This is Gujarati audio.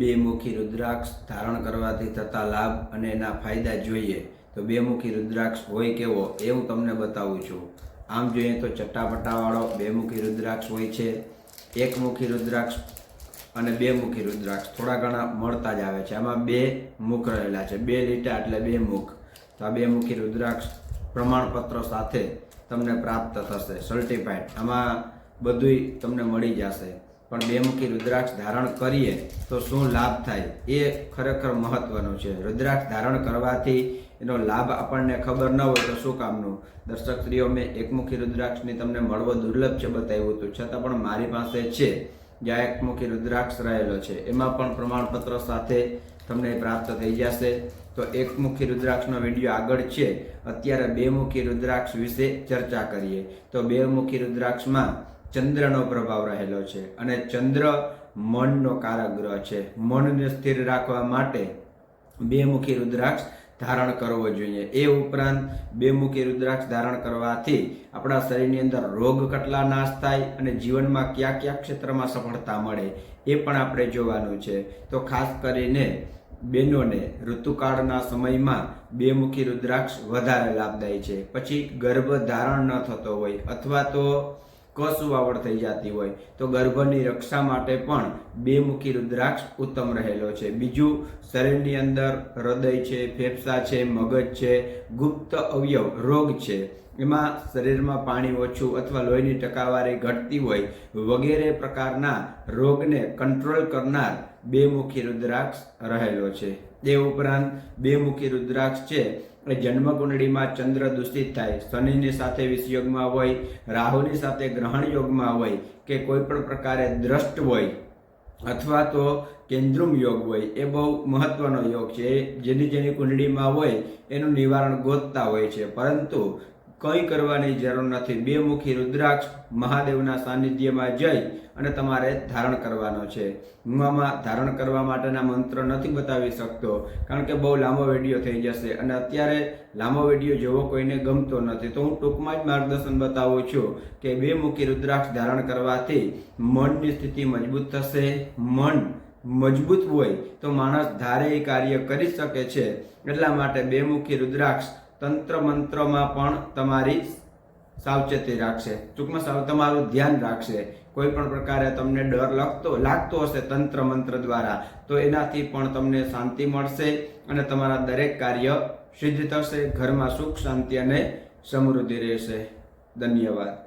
બેમુખી રુદ્રાક્ષ ધારણ કરવાથી થતા લાભ અને એના ફાયદા જોઈએ. તો બેમુખી રુદ્રાક્ષ હોય કેવો, એ હું તમને બતાવું છું. આમ જોઈએ તો ચટ્ટાપટ્ટાવાળો બેમુખી રુદ્રાક્ષ હોય છે એકમુખી રુદ્રાક્ષ અને બેમુખી રુદ્રાક્ષ. થોડા ઘણા મળતા જ આવે છે. આમાં બે મુખ રહેલા છે, બે લીટા એટલે બે મુખ. તો આ બેમુખી રુદ્રાક્ષ પ્રમાણપત્રો સાથે તમને પ્રાપ્ત થશે સર્ટિફાઈડ આમાં બધુંય તમને મળી જશે. પણ બેમુખી રુદ્રાક્ષ ધારણ કરીએ તો શું લાભ થાય? એ ખરેખર મહત્વનું છે. રુદ્રાક્ષ ધારણ કરવાથી એનો લાભ આપણને ખબર ન હોય તો શું કામનું? દર્શક સ્ત્રીઓ, મેં એકમુખી રુદ્રાક્ષની તમને મળવો દુર્લભ છે બતાવ્યું હતું. છતાં પણ મારી પાસે છે જ્યાં એકમુખી રુદ્રાક્ષ રહેલો છે. એમાં પણ પ્રમાણપત્ર સાથે તમને પ્રાપ્ત થઈ જશે. તો એકમુખી રુદ્રાક્ષનો વીડિયો આગળ છે. અત્યારે બેમુખી રુદ્રાક્ષ વિશે ચર્ચા કરીએ. તો બેમુખી રુદ્રાક્ષમાં ચંદ્રનો પ્રભાવ રહેલો છે અને ચંદ્ર મનનો કારક ગ્રહ છે. મનને સ્થિર રાખવા માટે બેમુખી રુદ્રાક્ષ ધારણ કરવો જોઈએ. એ ઉપરાંત બેમુખી રુદ્રાક્ષ ધારણ કરવાથી આપણા શરીરની અંદર રોગ કટલા નાશ થાય અને જીવનમાં કયા કયા ક્ષેત્રમાં સફળતા મળે એ પણ આપણે જોવાનું છે. તો ખાસ કરીને બહેનોને ઋતુકાળના સમયમાં બેમુખી રુદ્રાક્ષ વધારે લાભદાયી છે. પછી ગર્ભ ધારણ ન થતો હોય અથવા તો કસુવાવડ થઈ જતી હોય, તો ગર્ભની રક્ષા માટે પણ બેમુખી રુદ્રાક્ષ ઉત્તમ રહેલો છે. બીજું, શરીરની અંદર હૃદય છે, ફેફસા છે, મગજ છે, ગુપ્ત અવયવ, રોગ છે. એમાં શરીરમાં પાણી ઓછું અથવા લોહીની ટકાવારી ઘટતી હોય વગેરે પ્રકારના રોગને કંટ્રોલ કરનાર બેમુખી રુદ્રાક્ષ રહેલો છે. એ ઉપરાંત બેમુખી રુદ્રાક્ષ છે એ જન્મકુંડળીમાં ચંદ્ર દૂષિત થાય, શનિની સાથે વિષયોગમાં હોય, રાહુની સાથે ગ્રહણ યોગમાં હોય કે કોઈ પણ પ્રકારે દ્રષ્ટ હોય અથવા તો કેન્દ્રુમ યોગ હોય, એ બહુ મહત્વનો યોગ છે. જેની જેની કુંડળીમાં હોય એનું નિવારણ ગોતતા હોય છે. પરંતુ કંઈ કરવાની જરૂર નથી. બે મુખી રુદ્રાક્ષ મહાદેવના સાનિધ્યમાં જઈ અને તમારે ધારણ કરવાનો છે. હું આમાં ધારણ કરવા માટેના મંત્ર નથી બતાવી શકતો, કારણ કે બહુ લાંબો વીડિયો થઈ જશે અને અત્યારે લાંબો વીડિયો જોવો કોઈને ગમતો નથી. તો હું ટૂંકમાં જ માર્ગદર્શન બતાવું છું કે બે મુખી રુદ્રાક્ષ ધારણ કરવાથી મનની સ્થિતિ મજબૂત થશે. મન મજબૂત હોય તો માણસ ધારે એ કાર્ય કરી શકે છે. એટલા માટે બેમુખી રુદ્રાક્ષ તંત્ર મંત્રમાં પણ તમારી સાવચેતી રાખશે. ટૂંકમાં સાવ તમારું ધ્યાન રાખશે. કોઈ પણ પ્રકારે તમને ડર લાગતો લાગતો હશે તંત્ર મંત્ર દ્વારા, તો એનાથી પણ તમને શાંતિ મળશે અને તમારા દરેક કાર્ય સિદ્ધ થશે, ઘરમાં સુખ, શાંતિ અને સમૃદ્ધિ રહેશે. ધન્યવાદ.